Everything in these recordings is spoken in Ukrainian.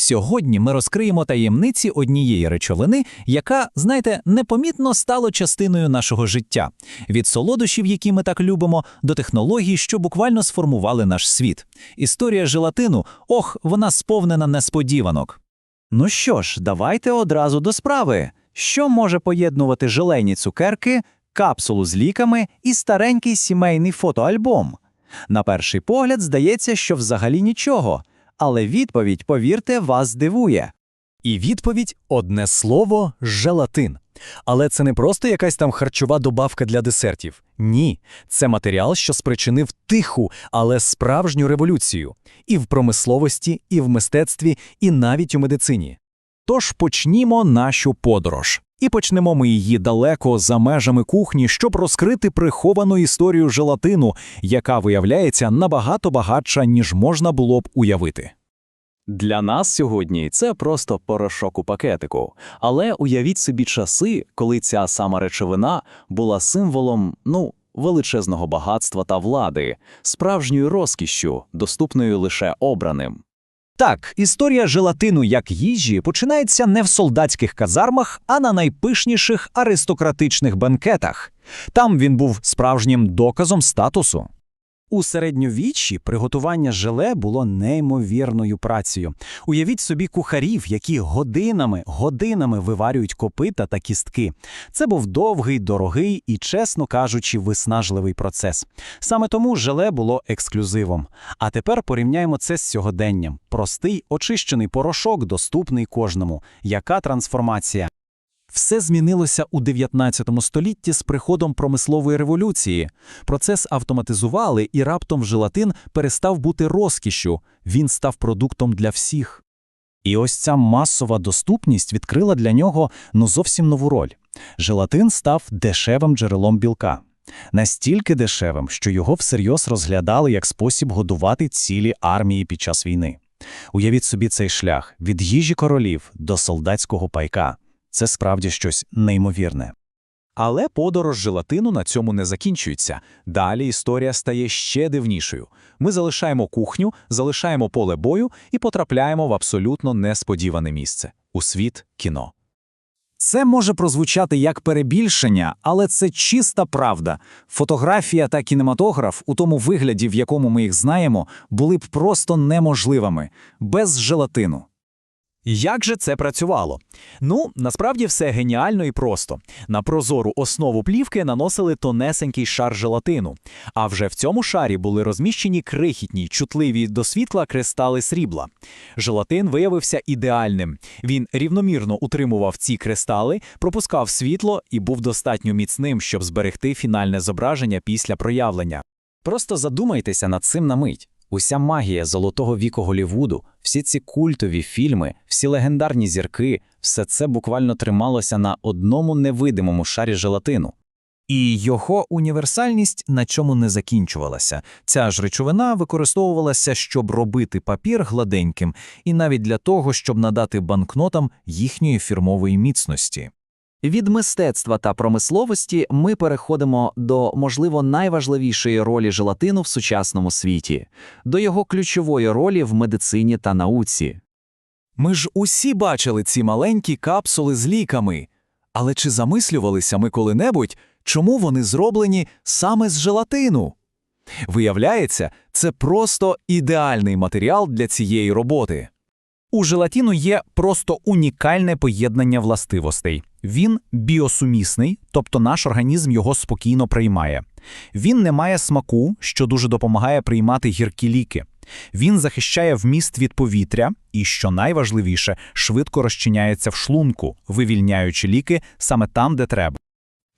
Сьогодні ми розкриємо таємниці однієї речовини, яка, знаєте, непомітно стала частиною нашого життя від солодощів, які ми так любимо, до технологій, що буквально сформували наш світ. Історія желатину, ох, вона сповнена несподіванок. Ну що ж, давайте одразу до справи. Що може поєднувати желейні цукерки, капсулу з ліками і старенький сімейний фотоальбом? На перший погляд здається, що взагалі нічого, але відповідь, повірте, вас здивує. І відповідь одне слово желатин. Але це не просто якась там харчова добавка для десертів. Ні, це матеріал, що спричинив тиху, але справжню революцію і в промисловості, і в мистецтві, і навіть у медицині. Тож почнімо нашу подорож. І почнемо ми її далеко за межами кухні, щоб розкрити приховану історію желатину, яка виявляється набагато багатша, ніж можна було б уявити. Для нас сьогодні це просто порошок у пакетику. Але уявіть собі часи, коли ця сама речовина була символом, ну, величезного багатства та влади, справжньою розкішшю, доступною лише обраним. Так, історія желатину як їжі починається не в солдатських казармах, а на найпишніших аристократичних банкетах. Там він був справжнім доказом статусу. У середньовіччі приготування желе було неймовірною працею. Уявіть собі кухарів, які годинами, годинами виварюють копита та кістки. Це був довгий, дорогий і, чесно кажучи, виснажливий процес. Саме тому желе було ексклюзивом. А тепер порівняємо це з сьогоденням. Простий, очищений порошок, доступний кожному. Яка трансформація? Все змінилося у 19 столітті з приходом промислової революції. Процес автоматизували, і раптом желатин перестав бути розкішшю, він став продуктом для всіх. І ось ця масова доступність відкрила для нього ну зовсім нову роль. Желатин став дешевим джерелом білка. Настільки дешевим, що його всерйоз розглядали як спосіб годувати цілі армії під час війни. Уявіть собі цей шлях від їжі королів до солдатського пайка. Це справді щось неймовірне. Але подорож желатину на цьому не закінчується. Далі історія стає ще дивнішою. Ми залишаємо кухню, залишаємо поле бою і потрапляємо в абсолютно несподіване місце у світ кіно. Це може прозвучати як перебільшення, але це чиста правда. Фотографія та кінематограф у тому вигляді, в якому ми їх знаємо, були б просто неможливими без желатину. Як же це працювало? Ну, насправді все геніально і просто. На прозору основу плівки наносили тонесенький шар желатину, а вже в цьому шарі були розміщені крихітні, чутливі до світла кристали срібла. Желатин виявився ідеальним. Він рівномірно утримував ці кристали, пропускав світло і був достатньо міцним, щоб зберегти фінальне зображення після проявлення. Просто задумайтеся над цим на мить. Уся магія золотого віку Голівуду, всі ці культові фільми, всі легендарні зірки, все це буквально трималося на одному невидимому шарі желатину. І його універсальність на чому не закінчувалася. Ця ж речовина використовувалася, щоб робити папір гладеньким, і навіть для того, щоб надати банкнотам їхньої фірмової міцності. Від мистецтва та промисловості ми переходимо до, можливо, найважливішої ролі желатину в сучасному світі, до його ключової ролі в медицині та науці. Ми ж усі бачили ці маленькі капсули з ліками. Але чи замислювалися ми коли-небудь, чому вони зроблені саме з желатину? Виявляється, це просто ідеальний матеріал для цієї роботи. У желатину є просто унікальне поєднання властивостей. Він біосумісний, тобто наш організм його спокійно приймає. Він не має смаку, що дуже допомагає приймати гіркі ліки. Він захищає вміст від повітря і, що найважливіше, швидко розчиняється в шлунку, вивільняючи ліки саме там, де треба.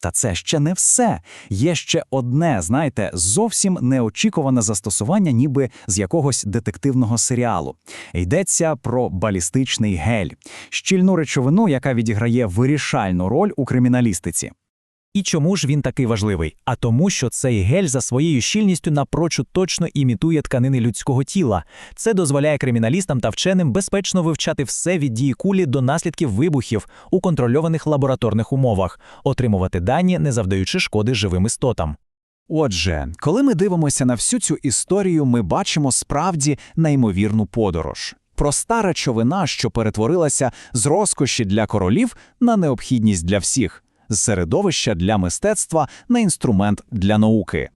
Та це ще не все. Є ще одне, знаєте, зовсім неочікуване застосування, ніби з якогось детективного серіалу. Йдеться про балістичний гель, щільну речовину, яка відіграє вирішальну роль у криміналістиці. І чому ж він такий важливий? А тому, що цей гель за своєю щільністю напрочуд точно імітує тканини людського тіла. Це дозволяє криміналістам та вченим безпечно вивчати все від дії кулі до наслідків вибухів у контрольованих лабораторних умовах, отримувати дані, не завдаючи шкоди живим істотам. Отже, коли ми дивимося на всю цю історію, ми бачимо справді неймовірну подорож. проста речовина, що перетворилася з розкоші для королів на необхідність для всіх, з середовища для мистецтва на інструмент для науки.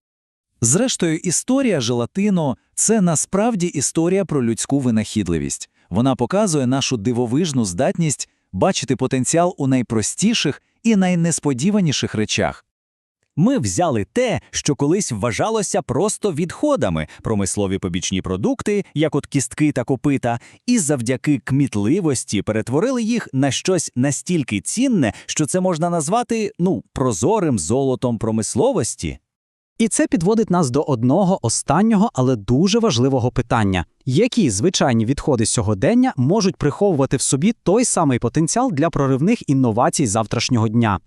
Зрештою, історія желатино – це насправді історія про людську винахідливість. Вона показує нашу дивовижну здатність бачити потенціал у найпростіших і найнесподіваніших речах. Ми взяли те, що колись вважалося просто відходами, промислові побічні продукти, як от кістки та копита, і завдяки кмітливості перетворили їх на щось настільки цінне, що це можна назвати ну прозорим золотом промисловості. І це підводить нас до одного останнього, але дуже важливого питання: які звичайні відходи сьогодення можуть приховувати в собі той самий потенціал для проривних інновацій завтрашнього дня?